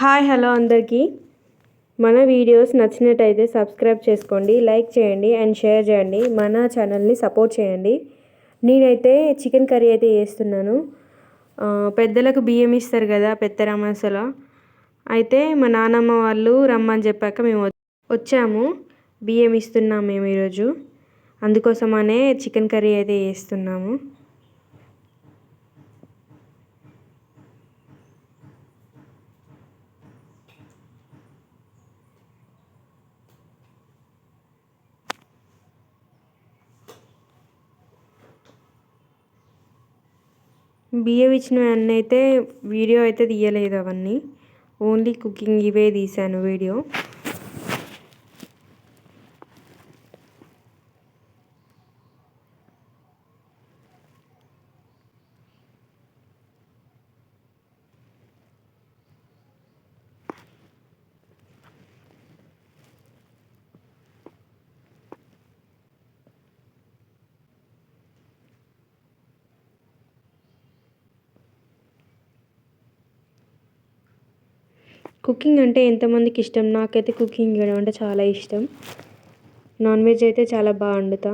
Hi hello అందరికీ. మన videos నచ్చినట్టయితే సబ్స్క్రైబ్ చేసుకోండి లైక్ చేయండి అండ్ షేర్ చేయండి. మన ఛానల్ని సపోర్ట్ చేయండి. నేనైతే చికెన్ కర్రీ అయితే చేస్తున్నాను. పెద్దలకు బియ్యం ఇస్తారు కదా పెద్ద రమాసలో అయితే మా నాన్నమ్మ వాళ్ళు రమ్మని చెప్పాక మేము వచ్చాము. బియ్యం ఇస్తున్నాం మేము ఈరోజు. అందుకోసమనే చికెన్ కర్రీ అయితే చేస్తున్నాము. బియ్యం ఇచ్చినవి అయితే వీడియో అయితే తీయలేదు అవన్నీ. ఓన్లీ కుకింగ్ ఇవే తీశాను వీడియో. కుకింగ్ అంటే ఎంతమందికి ఇష్టం? నాకైతే కుకింగ్ చేయడం అంటే చాలా ఇష్టం. నాన్ వెజ్ అయితే చాలా బాగా వండుతా.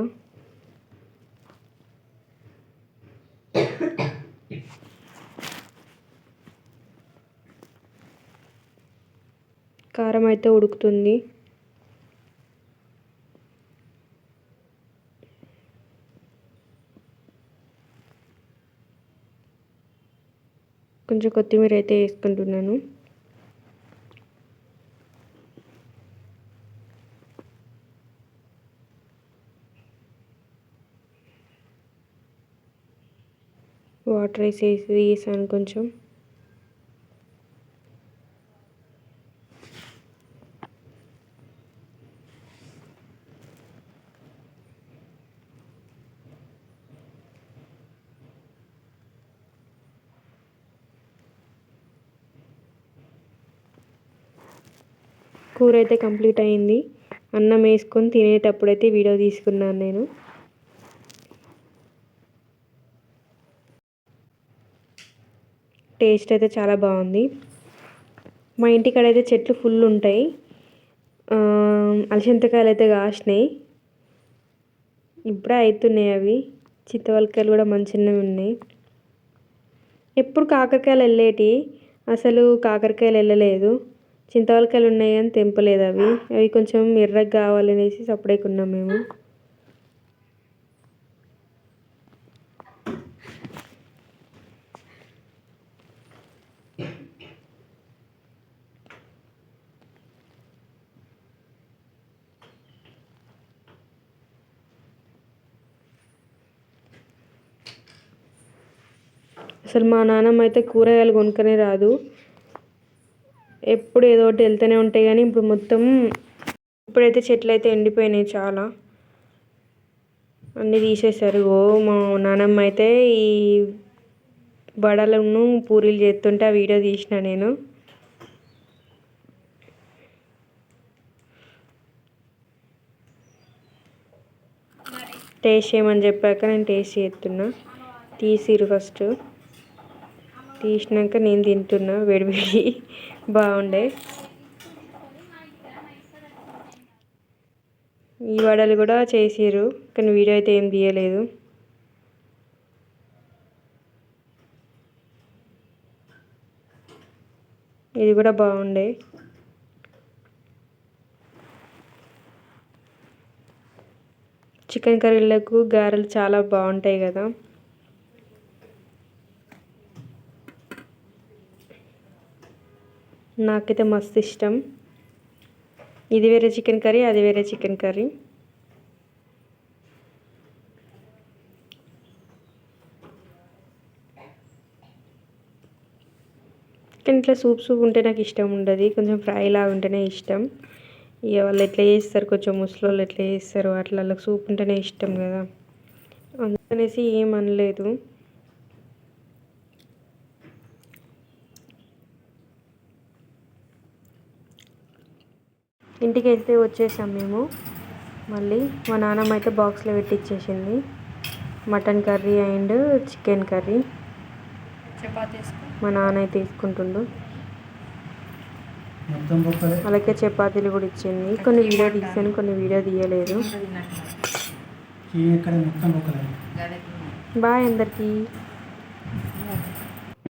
కారం అయితే ఉడుకుతుంది. కొంచెం కొత్తిమీర అయితే వేసుకుంటున్నాను. వాటర్ వేసేసి వేసాను కొంచెం. కూర అయితే కంప్లీట్ అయింది. అన్నం వేసుకొని తినేటప్పుడు అయితే వీడియో తీసుకున్నాను నేను. టేస్ట్ అయితే చాలా బాగుంది. మా ఇంటికాడ అయితే చెట్లు ఫుల్ ఉంటాయి. ఆ, అలసంతకాయలు అయితే కాసినాయి. ఇప్పుడే అవుతున్నాయి అవి. చిత్తవలకాయలు కూడా మంచిగానే ఉన్నాయి. ఎప్పుడు కాకరకాయలు వెళ్ళేటి? అసలు కాకరకాయలు వెళ్ళలేదు. చింతవలకాయలు ఉన్నాయి కానీ తెంపలేదు అవి. అవి కొంచెం ఎర్రగా కావాలనేసి సపరేట్ ఉన్నాం మేము. అసలు మా నాన్నమ్మ అయితే కూరగాయలు కొనుక్కనే రాదు. ఎప్పుడు ఏదో ఒకటి వెళ్తూనే ఉంటాయి కానీ ఇప్పుడు మొత్తం ఇప్పుడైతే చెట్లు అయితే ఎండిపోయినాయి చాలా. అన్నీ తీసేశారు. ఓ మా నాన్నమ్మ అయితే ఈ వడలను పూరీలు చేస్తుంటే ఆ వీడియో తీసిన నేను. టేస్ట్ చేయమని చెప్పాక నేను టేస్ట్ చేస్తున్నా. తీసిరు ఫస్ట్. తీసినాక నేను తింటున్నా వేడివేడి. బాగుండే. ఈ వడలు కూడా చేసారు కానీ వీడియో అయితే ఏం తీయలేదు. ఇది కూడా బాగుండే. చికెన్ కర్రీలకు గారెలు చాలా బాగుంటాయి కదా. నాకైతే మస్తు ఇష్టం ఇది వేరే చికెన్ కర్రీ అది వేరే చికెన్ కర్రీ. కానీ ఇట్లా సూప్ సూప్ ఉంటే నాకు ఇష్టం ఉండదు. కొంచెం ఫ్రైలా ఉంటేనే ఇష్టం. ఇక వాళ్ళు ఎట్లా చేస్తారు కొంచెం ముసలోళ్ళు ఎట్లా చేస్తారు అట్లా వాళ్ళకి సూప్ ఉంటేనే ఇష్టం కదా. అందుకనేసి ఏం అనలేదు. ఇంటికి అయితే వచ్చేసాం మేము. మళ్ళీ మా నాన్నమ్మ అయితే బాక్స్లో పెట్టి ఇచ్చేసింది mutton curry and chicken curry. మా నాన్న అయితే తీసుకుంటుండు అలాగే చపాతీలు కూడా ఇచ్చింది. కొన్ని వీడియో తీసాను కొన్ని వీడియో తీయలేదు. బాయ్ అందరికీ.